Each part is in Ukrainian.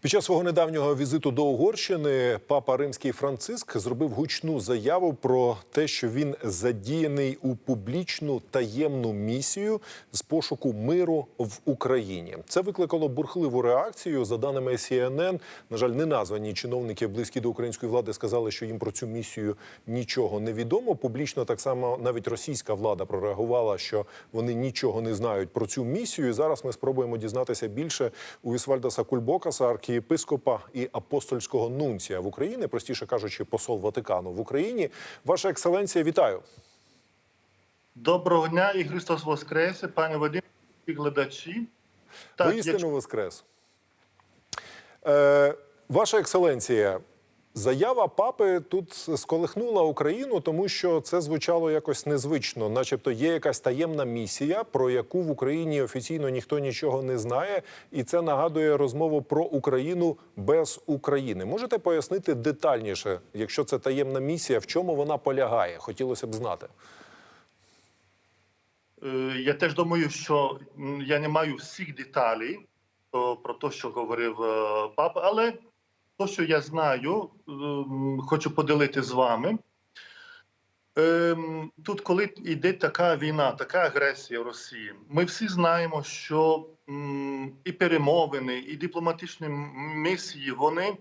Під час свого недавнього візиту до Угорщини папа римський Франциск зробив гучну заяву про те, що він задіяний у публічну таємну місію з пошуку миру в Україні. Це викликало бурхливу реакцію. За даними CNN, на жаль, не названі чиновники, близькі до української влади, сказали, що їм про цю місію нічого не відомо. Публічно так само навіть російська влада прореагувала, що вони нічого не знають про цю місію. І зараз ми спробуємо дізнатися більше у Вісвальдаса Кульбокаса, архієпископа і апостольського нунція в Україні, простіше кажучи, посол Ватикану в Україні. Ваша екселенція, вітаю. Доброго дня і Христос Воскресе, пане Вадим, і глядачі. Так, Воістину якщо- воскрес. Е, ваша екселенція, заява папи тут сколихнула Україну, тому що це звучало якось незвично, начебто є якась таємна місія, про яку в Україні офіційно ніхто нічого не знає, і це нагадує розмову про Україну без України. Можете пояснити детальніше, якщо це таємна місія, в чому вона полягає? Хотілося б знати. Е, Я теж думаю, що я не маю всіх деталей про те, що говорив е, папа, але те, що я знаю, ем, хочу поділити з вами. Ем, Тут, коли йде така війна, така агресія Росії, ми всі знаємо, що і перемовини, і дипломатичні місії вони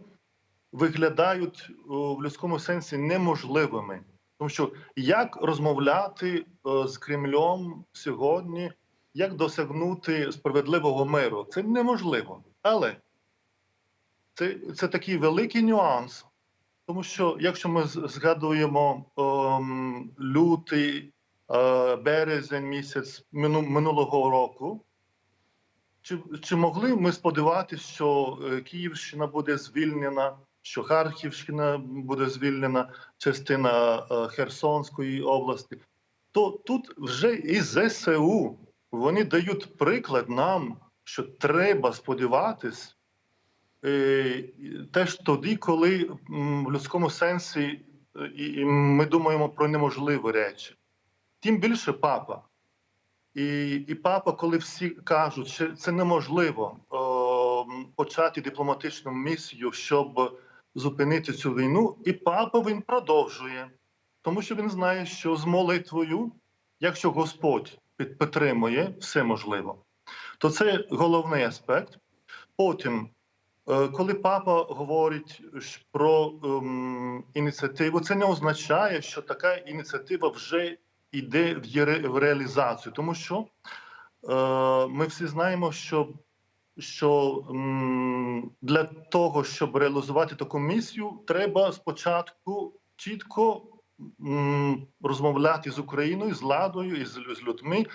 виглядають в людському сенсі неможливими. Тому що як розмовляти з Кремлем сьогодні, як досягнути справедливого миру? Це неможливо. Але це, це такий великий нюанс, тому що якщо ми згадуємо ем, лютий, е, березень місяць мину- минулого року, чи, чи могли ми сподіватися, що е, Київщина буде звільнена, що Харківщина буде звільнена, частина е, Херсонської області? То тут вже і ЗСУ вони дають приклад нам, що треба сподіватись теж тоді, коли в людському сенсі е, ми думаємо про неможливі речі. Тим більше папа. І, і папа, коли всі кажуть, що це неможливо о, почати дипломатичну місію, щоб зупинити цю війну, і папа він продовжує, тому що він знає, що з молитвою, якщо Господь під- підтримує, все можливо. То це головний аспект. Потім, е, коли папа говорить про ем, ініціативу, це не означає, що така ініціатива вже йде в, єре- в реалізацію, тому що е, ми всі знаємо, що, що м, для того, щоб реалізувати таку місію, треба спочатку чітко м, розмовляти з Україною, з владою і з людьми,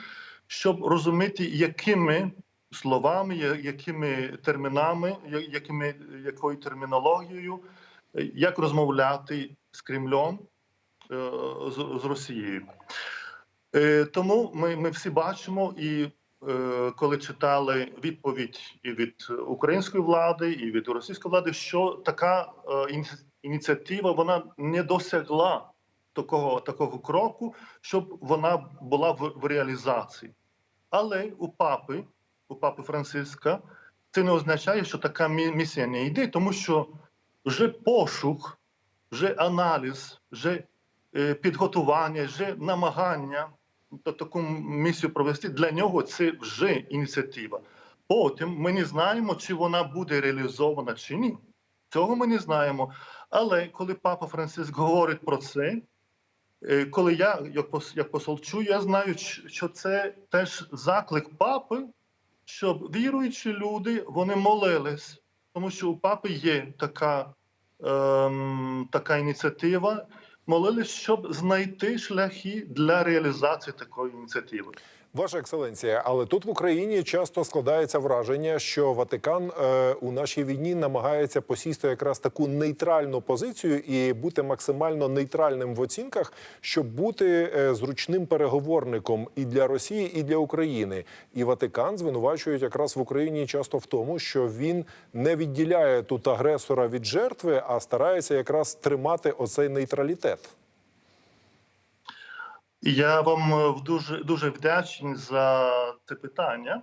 щоб розуміти, якими словами, якими термінами, якими, якою термінологією, е, як розмовляти з Кремлем, е, з, Росією. Е, Тому ми, ми всі бачимо, і коли читали відповідь і від української влади, і від російської влади, що така ініціатива вона не досягла такого, такого кроку, щоб вона була в реалізації. Але у папи, у папи Франциска, це не означає, що така місія не йде, тому що вже пошук, вже аналіз, вже е, підготування, вже намагання таку місію провести для нього це вже ініціатива. Потім ми не знаємо, чи вона буде реалізована чи ні. Цього ми не знаємо. Але коли папа Франциск говорить про це, е, коли я, як пос- як посол чую, я знаю, що це теж заклик папи, щоб віруючі люди вони молились, тому що у папи є така, ем, така ініціатива. Молились, щоб знайти шляхи для реалізації такої ініціативи. Ваша екселенція, але тут в Україні часто складається враження, що Ватикан е, у нашій війні намагається посісти якраз таку нейтральну позицію і бути максимально нейтральним в оцінках, щоб бути е, зручним переговорником і для Росії, і для України. І Ватикан звинувачують якраз в Україні часто в тому, що він не відділяє тут агресора від жертви, а старається якраз тримати оцей нейтралітет. Я вам е, дуже дуже вдячний за це питання.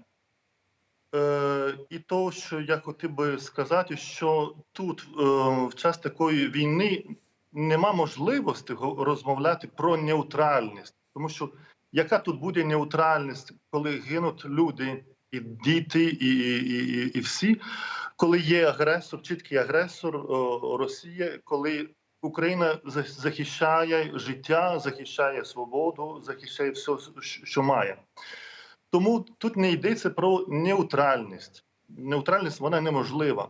Е, і то, що я хотів би сказати, що тут е, в час такої війни нема можливості розмовляти про нейтральність, тому що яка тут буде нейтральність, коли гинуть люди, і діти, і, і, і, і всі, коли є агресор, чіткий агресор е, Росія, коли Україна захищає життя, захищає свободу, захищає все, що має. Тому тут не йдеться про нейтральність. Нейтральність вона неможлива.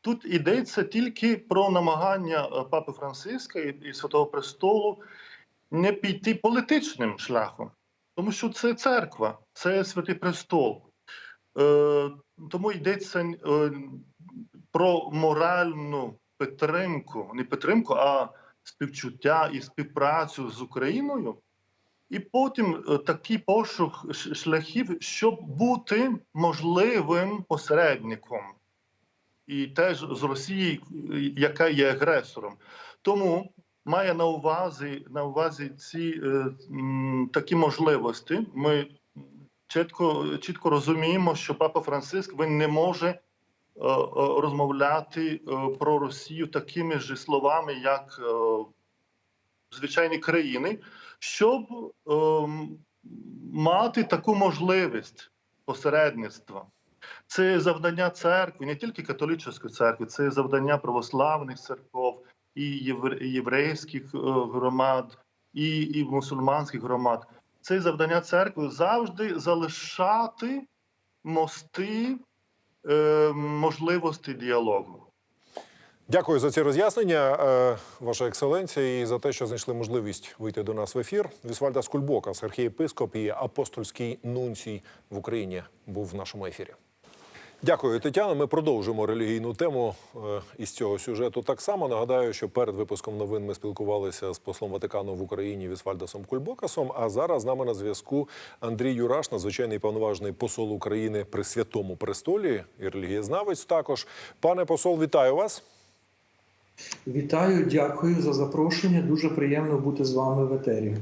Тут йдеться тільки про намагання е, Папи Франциска і, і Святого Престолу не піти політичним шляхом, тому що це церква, це Святий Престол. Е, тому йдеться е, про моральну підтримку, не підтримку, а співчуття і співпрацю з Україною. І потім е, такий пошук шляхів, щоб бути можливим посередником, і теж з Росії, яка є агресором. Тому має на увазі на увазі ці е, такі можливості. Ми чітко, чітко розуміємо, що Папа Франциск він не може розмовляти е, про Росію такими ж словами, як е, звичайні країни, щоб ем, мати таку можливість посередництва. Це завдання церкви, не тільки католицької церкви, це завдання православних церков і єврейських е, громад, і, і мусульманських громад. Це завдання церкви завжди залишати мости е, можливості діалогу. Дякую за ці роз'яснення, е, ваша екселенція, і за те, що знайшли можливість вийти до нас в ефір. Вісвальда Скульбока, архієпископ і апостольський нунцій в Україні, був в нашому ефірі. Дякую, Тетяна. Ми продовжимо релігійну тему е, із цього сюжету. Так само нагадаю, що перед випуском новин ми спілкувалися з послом Ватикану в Україні Вісвальдасом Кульбокасом. А зараз з нами на зв'язку Андрій Юраш, надзвичайний повноважний посол України при святому престолі і релігієзнавець. Також пане посол, вітаю вас. Вітаю, дякую за запрошення. Дуже приємно бути з вами в етері.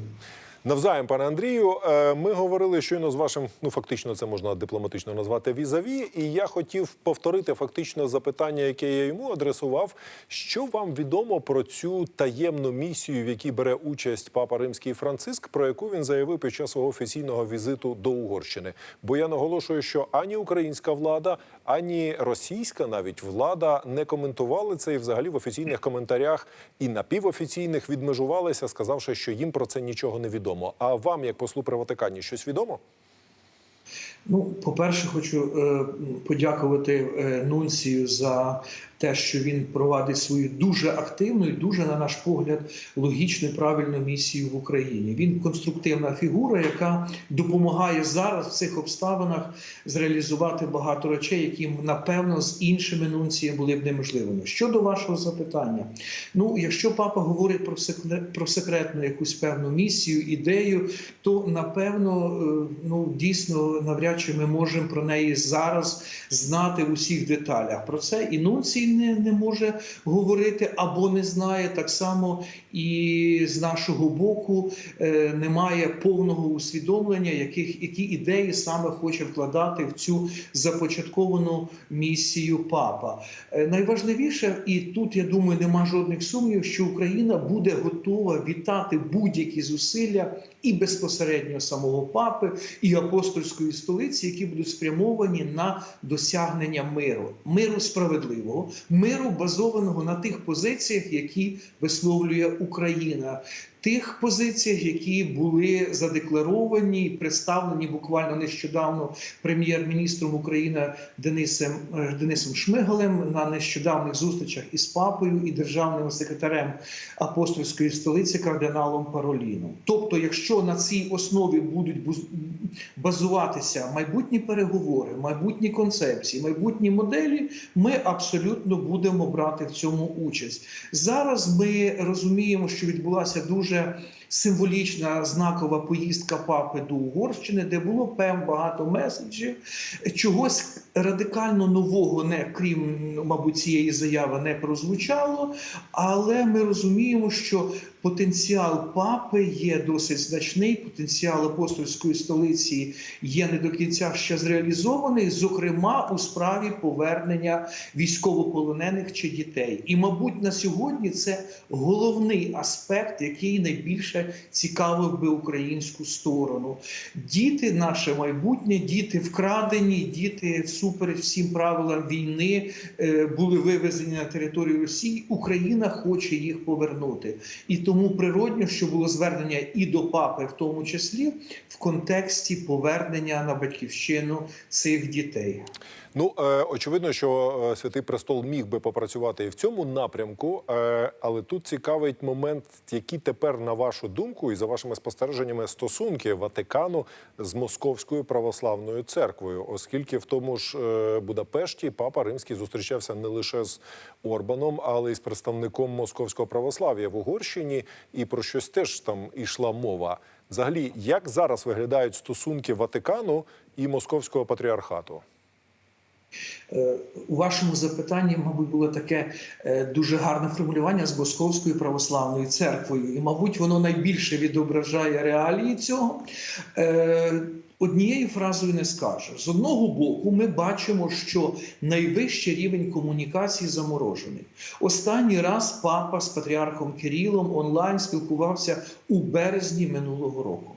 Навзаєм, пане Андрію, е, ми говорили щойно з вашим, ну фактично, це можна дипломатично назвати візаві. І я хотів повторити фактично запитання, яке я йому адресував. Що вам відомо про цю таємну місію, в якій бере участь папа Римський Франциск, про яку він заявив під час свого офіційного візиту до Угорщини? Бо я наголошую, що ані українська влада, ані російська навіть влада не коментували це і взагалі в офіційних коментарях і напівофіційних відмежувалися, сказавши, що їм про це нічого не відомо. А вам, як послу при Ватикані, щось відомо? Ну, по-перше, хочу е, подякувати е, Нунцію за те, що він провадить свою дуже активну і дуже, на наш погляд, логічну і правильну місію в Україні. Він конструктивна фігура, яка допомагає зараз в цих обставинах зреалізувати багато речей, які напевно з іншими нунціями були б неможливими. Щодо вашого запитання, ну якщо папа говорить про секре- про секретну якусь певну місію, ідею, то напевно е, ну дійсно навряд чи ми можемо про неї зараз знати в усіх деталях. Про це і нунцій не, не може говорити або не знає так само, і з нашого боку е, немає повного усвідомлення, яких які ідеї саме хоче вкладати в цю започатковану місію папа. Е, Найважливіше, і тут я думаю, нема жодних сумнівів, що Україна буде готова вітати будь-які зусилля і безпосередньо самого папи, і апостольської столиці, які будуть спрямовані на досягнення миру, миру справедливого, миру базованого на тих позиціях, які висловлює Україна. Тих позиціях, які були задекларовані і представлені буквально нещодавно прем'єр-міністром України Денисом е, Денисом Шмигалем на нещодавних зустрічах із папою і державним секретарем апостольської столиці кардиналом Пароліном. Тобто, якщо на цій основі будуть базуватися майбутні переговори, майбутні концепції, майбутні моделі, ми абсолютно будемо брати в цьому участь. Зараз ми розуміємо, що відбулася дуже że символічна знакова поїздка папи до Угорщини, де було пев багато меседжів, чогось радикально нового, не крім мабуть цієї заяви, не прозвучало. Але ми розуміємо, що потенціал папи є досить значний. Потенціал апостольської столиці є не до кінця ще зреалізований, зокрема у справі повернення військовополонених чи дітей. І, мабуть, на сьогодні це головний аспект, який найбільше цікавив би українську сторону. Діти, наше майбутнє, діти вкрадені, діти всупереч всім правилам війни е, були вивезені на територію Росії. Україна хоче їх повернути, і тому природньо, що було звернення і до папи, в тому числі в контексті повернення на батьківщину цих дітей. Ну е, очевидно, що е, святий престол міг би попрацювати і в цьому напрямку, але тут цікавить момент, які тепер, на вашу думку, і за вашими спостереженнями, стосунки Ватикану з Московською православною церквою, оскільки в тому ж е, Будапешті папа Римський зустрічався не лише з Орбаном, але й з представником московського православ'я в Угорщині, і про щось теж там ішла мова. Взагалі, як зараз виглядають стосунки Ватикану і Московського патріархату? Е, У вашому запитанні, мабуть, було таке е, дуже гарне формулювання з Московською православною церквою, і, мабуть, воно найбільше відображає реалії цього. Е, Однією фразою не скажеш. З одного боку, ми бачимо, що найвищий рівень комунікації заморожений. Останній раз папа з патріархом Кирилом онлайн спілкувався у березні минулого року.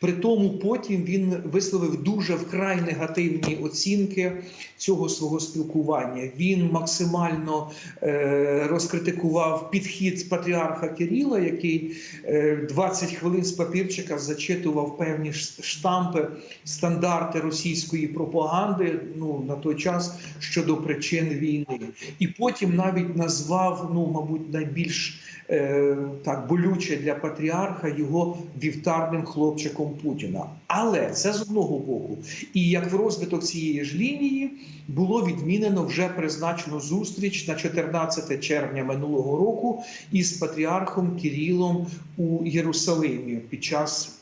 При тому потім він висловив дуже вкрай негативні оцінки цього свого спілкування. Він максимально е, розкритикував підхід патріарха Кирила, який е, 20 хвилин з папірчика зачитував певні штампи, стандарти російської пропаганди ну, на той час щодо причин війни. І потім навіть назвав, ну, мабуть, найбільш е, так болюче для патріарха його вівтарним хлопчиком Путіна. Але це з одного боку. І як в розвиток цієї ж лінії було відмінено вже призначену зустріч на 14 червня минулого року із патріархом Кирилом у Єрусалимі під час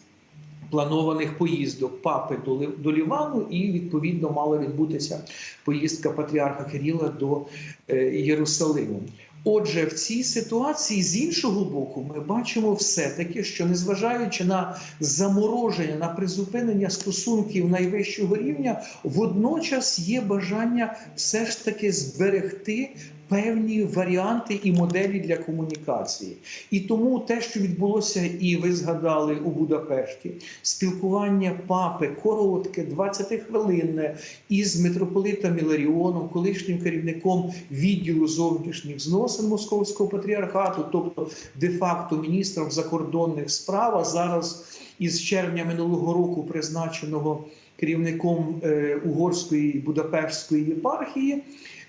планованих поїздок папи до, Лівану, і відповідно мала відбутися поїздка патріарха Кирила до е, Єрусалиму. Отже, в цій ситуації з іншого боку, ми бачимо все-таки, що незважаючи на замороження, на призупинення стосунків найвищого рівня, водночас є бажання все ж таки зберегти певні варіанти і моделі для комунікації. І тому те, що відбулося, і ви згадали у Будапешті, спілкування папи коротке, 20-хвилинне із митрополитом Іларіоном, колишнім керівником відділу зовнішніх зносин Московського патріархату, тобто де-факто міністром закордонних справ, а зараз із червня минулого року призначеного керівником е, угорської Будапештської єпархії.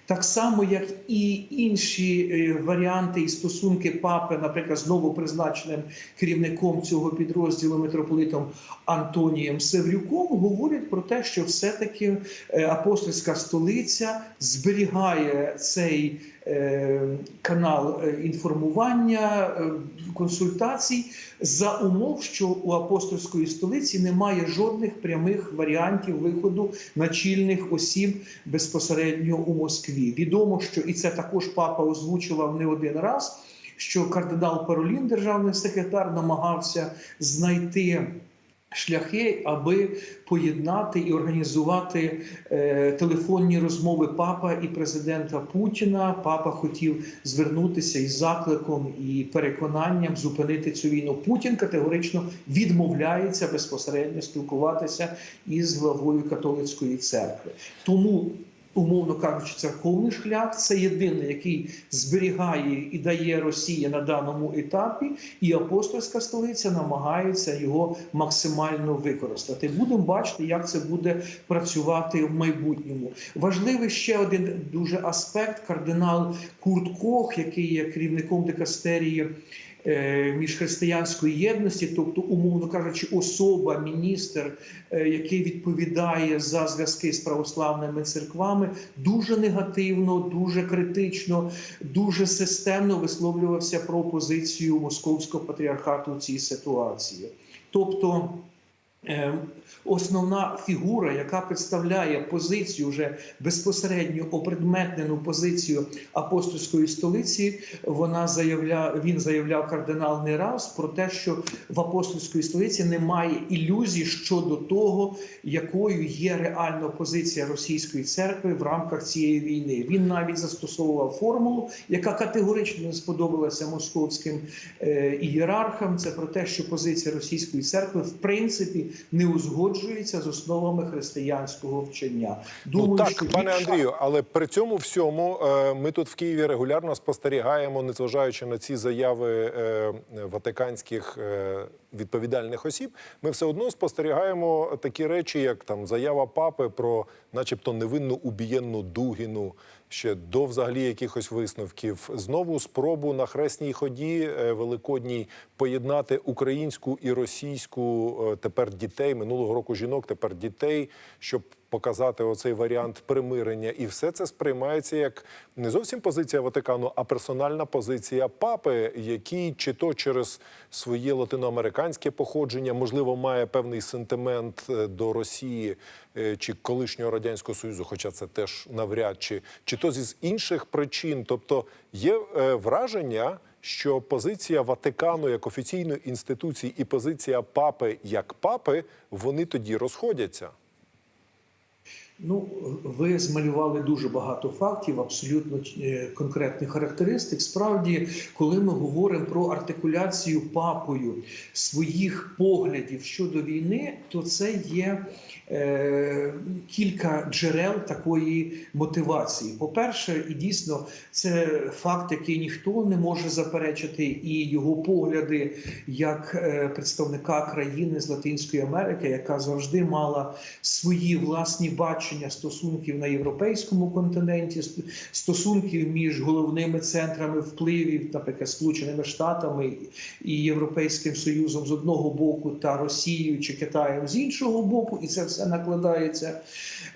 Так само, як і інші е, варіанти і стосунки папи, наприклад, з новопризначеним керівником цього підрозділу митрополитом Антонієм Севрюком, говорять про те, що все-таки е, апостольська столиця зберігає цей канал е, інформування, е, консультацій за умов, що у апостольської столиці немає жодних прямих варіантів виходу начільних осіб безпосередньо у Москві. Відомо, що і це також папа озвучував не один раз. Що кардинал Паролін, державний секретар, намагався знайти шляхи, аби поєднати і організувати е, телефонні розмови папа і президента Путіна. Папа хотів звернутися із закликом і переконанням зупинити цю війну. Путін категорично відмовляється безпосередньо спілкуватися із главою католицької церкви. Тому умовно кажучи, церковний шлях це єдиний, який зберігає і дає Росія на даному етапі, і апостольська столиця намагається його максимально використати. Будемо бачити, як це буде працювати в майбутньому. Важливий ще один дуже аспект. Кардинал Курт Кох, який є керівником дикастерії. Е, міжхристиянської єдності, тобто, умовно кажучи, особа, міністр, е, який відповідає за зв'язки з православними церквами, дуже негативно, дуже критично, дуже системно висловлювався про позицію московського патріархату в цій ситуації. Тобто основна фігура, яка представляє позицію вже безпосередньо опредметнену позицію апостольської столиці, вона заявляє, він заявляв кардинал не раз про те, що в апостольської столиці немає ілюзій щодо того, якою є реальна позиція російської церкви в рамках цієї війни. Він навіть застосовував формулу, яка категорично не сподобалася московським е, ієрархам. Це про те, що позиція російської церкви в принципі не узгоджується з основами християнського вчення. ну так, що пане більша- Андрію, але при цьому всьому е, ми тут в Києві регулярно спостерігаємо, незважаючи на ці заяви е, ватиканських е, відповідальних осіб, ми все одно спостерігаємо такі речі, як там заява папи про, начебто, невинну убієнну Дугіну. Ще до взагалі якихось висновків, знову спробу на хресній ході е, великодній поєднати українську і російську е, тепер дітей минулого року жінок, тепер дітей, щоб показати оцей варіант примирення, і все це сприймається як не зовсім позиція Ватикану, а персональна позиція папи, який чи то через своє латиноамериканське походження, можливо, має певний сентимент е, до Росії е, чи колишнього радянського союзу, хоча це теж навряд чи, чи то зі інших причин. Тобто є е, враження. Що позиція Ватикану як офіційної інституції і позиція папи як папи вони тоді розходяться. Ну, ви змалювали дуже багато фактів, абсолютно е, конкретних характеристик. Справді, коли ми говоримо про артикуляцію папою своїх поглядів щодо війни, то це є е, кілька джерел такої мотивації. По-перше, і дійсно це факт, який ніхто не може заперечити, і його погляди як е, представника країни з Латинської Америки, яка завжди мала свої власні бачення стосунків на європейському континенті, стосунків між головними центрами впливів, наприклад, Сполученими Штатами і Європейським Союзом з одного боку, та Росією чи Китаєм з іншого боку, і це все накладається.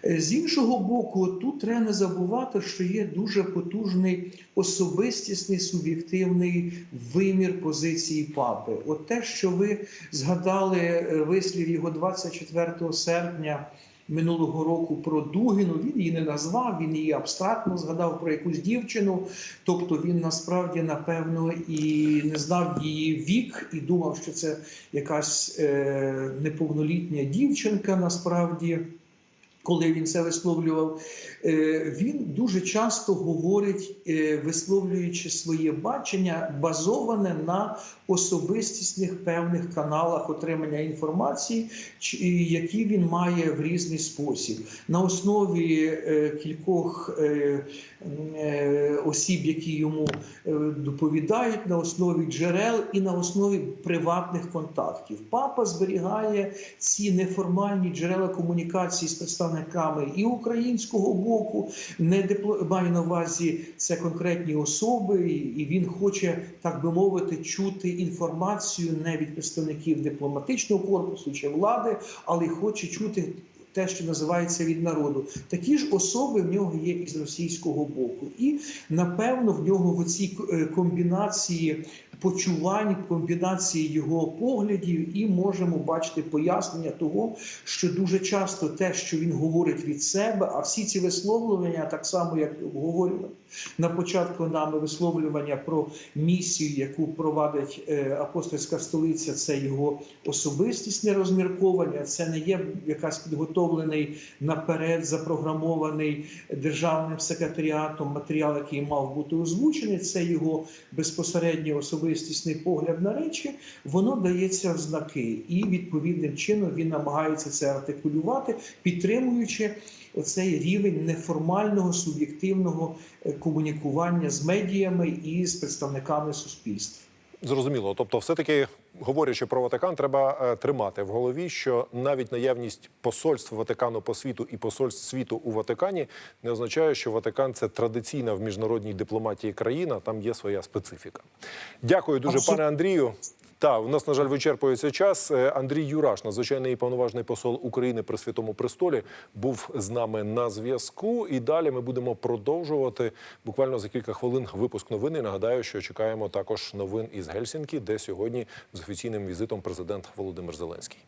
Е, З іншого боку, тут треба не забувати, що є дуже потужний особистісний суб'єктивний вимір позиції папи. От те, що ви згадали е, вислів його 24 серпня. Минулого року про Дугіну він її не назвав, він її абстрактно згадав про якусь дівчину. Тобто він насправді напевно і не знав її вік, і думав, що це якась е, неповнолітня дівчинка. Насправді, коли він це висловлював, е, він дуже часто говорить, е, висловлюючи своє бачення, базоване на особистісних певних каналах отримання інформації, які він має в різний спосіб. На основі е, кількох осіб, які йому доповідають, на основі джерел і на основі приватних контактів. Папа зберігає ці неформальні джерела комунікації з представниками і українського боку, не дипло... маю на увазі це конкретні особи, і- він хоче, так би мовити, чути інформацію не від представників дипломатичного корпусу чи влади, але хоче чути. Те, що називається від народу, такі ж особи в нього є і з російського боку, і напевно в нього в цій комбінації почувань, комбінації його поглядів, і можемо бачити пояснення того, що дуже часто те, що він говорить від себе, а всі ці висловлювання, так само як обговорювали на початку нами висловлювання про місію, яку провадить е, апостольська столиця, це його особистісне розмірковання. Це не є якась підготовлений наперед запрограмований державним секретаріатом матеріал, який мав бути озвучений. Це його безпосередньо особистісний погляд на речі. Воно дається в знаки, і відповідним чином він намагається це артикулювати, підтримуючи оцей рівень неформального суб'єктивного е, комунікування з медіями і з представниками суспільства. Зрозуміло. Тобто, все-таки говорячи про Ватикан, треба е, тримати в голові, що навіть наявність посольств Ватикану по світу і посольств світу у Ватикані не означає, що Ватикан це традиційна в міжнародній дипломатії країна. Там є своя специфіка. Дякую дуже, Абсолютно. пане Андрію. Та у нас на жаль вичерпується час. Е, Андрій Юраш, надзвичайний і повноважний посол України при Святому Престолі, був з нами на зв'язку. І далі ми будемо продовжувати буквально за кілька хвилин випуск новини. Нагадаю, що чекаємо також новин із Гельсінкі, де сьогодні з офіційним візитом президент Володимир Зеленський.